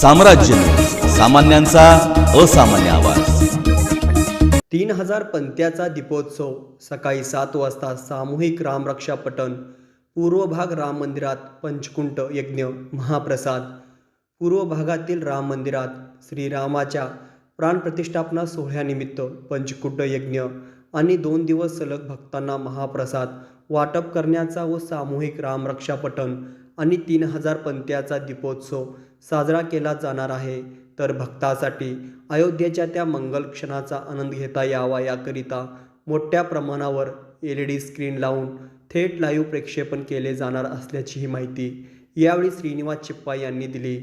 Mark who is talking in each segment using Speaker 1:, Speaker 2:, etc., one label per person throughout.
Speaker 1: साम्राज्य. सामान्यांचा असामान्य आवाज.
Speaker 2: तीन हजार पंत्याचा दीपोत्सव सकाळी सात वाजता सामूहिक रामरक्षा पठण पूर्व भाग राम मंदिरात पंचकुंट यज्ञ महाप्रसाद. पूर्व भागातील राम मंदिरात श्रीरामाच्या प्राणप्रतिष्ठापना सोहळ्यानिमित्त पंचकुंट यज्ञ आणि दोन दिवस सलग भक्तांना महाप्रसाद वाटप करण्याचा व सामूहिक रामरक्षा पठण आणि तीन हजार पंत्याचा दीपोत्सव साजरा केला जाणार आहे. तर भक्तासाठी अयोध्येच्या त्या मंगल क्षणाचा आनंद घेता यावा याकरिता मोठ्या प्रमाणावर एल ई डी स्क्रीन लावून थेट लाईव्ह प्रक्षेपण केले जाणार असल्याची ही माहिती यावेळी श्रीनिवास चिप्पा यांनी दिली.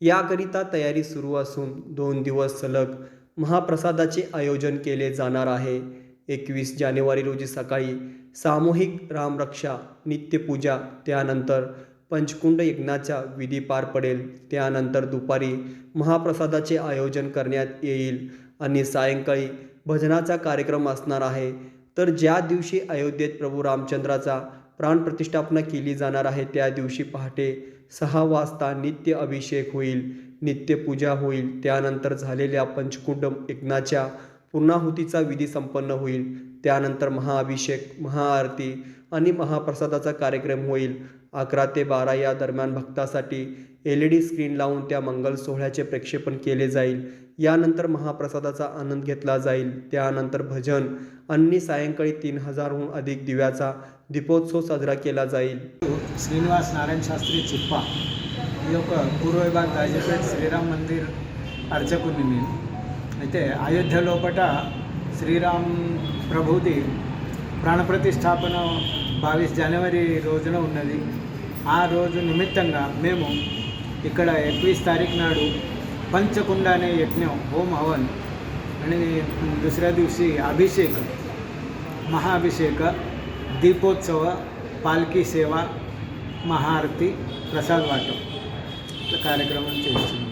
Speaker 2: याकरिता तयारी सुरू असून दोन दिवस सलग महाप्रसादाचे आयोजन केले जाणार आहे. एकवीस जानेवारी रोजी सकाळी सामूहिक रामरक्षा नित्यपूजा त्यानंतर पंचकुंड यज्ञाचा विधी पार पडेल. त्यानंतर दुपारी महाप्रसादाचे आयोजन करण्यात येईल आणि सायंकाळी भजनाचा कार्यक्रम असणार आहे. तर ज्या दिवशी अयोध्येत प्रभू रामचंद्राचा प्राणप्रतिष्ठापना केली जाणार आहे त्या दिवशी पहाटे सहा वाजता नित्य अभिषेक होईल नित्यपूजा होईल. त्यानंतर झालेल्या पंचकुंड यज्ञाच्या पूर्णाहुतीचा विधी संपन्न होईल. त्यानंतर महाअभिषेक महाआरती आणि महाप्रसादाचा कार्यक्रम होईल. अकरा ते बारा या दरम्यान भक्तासाठी एल ई डी स्क्रीन लावून त्या मंगल सोहळ्याचे प्रक्षेपण केले जाईल. यानंतर महाप्रसादाचा आनंद घेतला जाईल. त्यानंतर भजन आणि सायंकाळी तीन हजारहून अधिक दिव्याचा दीपोत्सव साजरा केला जाईल.
Speaker 3: श्रीनिवास नारायण शास्त्री चिप्पा पूर्व विभाग गाजीपेठ श्रीराम मंदिर अर्चकुंडी అయితే అయోధ్య లోపట శ్రీరామ్ ప్రభుది ప్రాణప్రతిష్టాపన బావిస్ జనవరి రోజున ఉన్నది ఆ రోజు నిమిత్తంగా మేము ఇక్కడ एकवीस तारीख नाडू पंचकुंड अने यज्ञ होम हवन आणि दुसऱ्या दिवशी अभिषेक महाअभिषेक दीपोत्सव पालखी सेवा महाआरती प्रसाद वाटप ఇట్లా కార్యక్రమం చేస్తున్నాం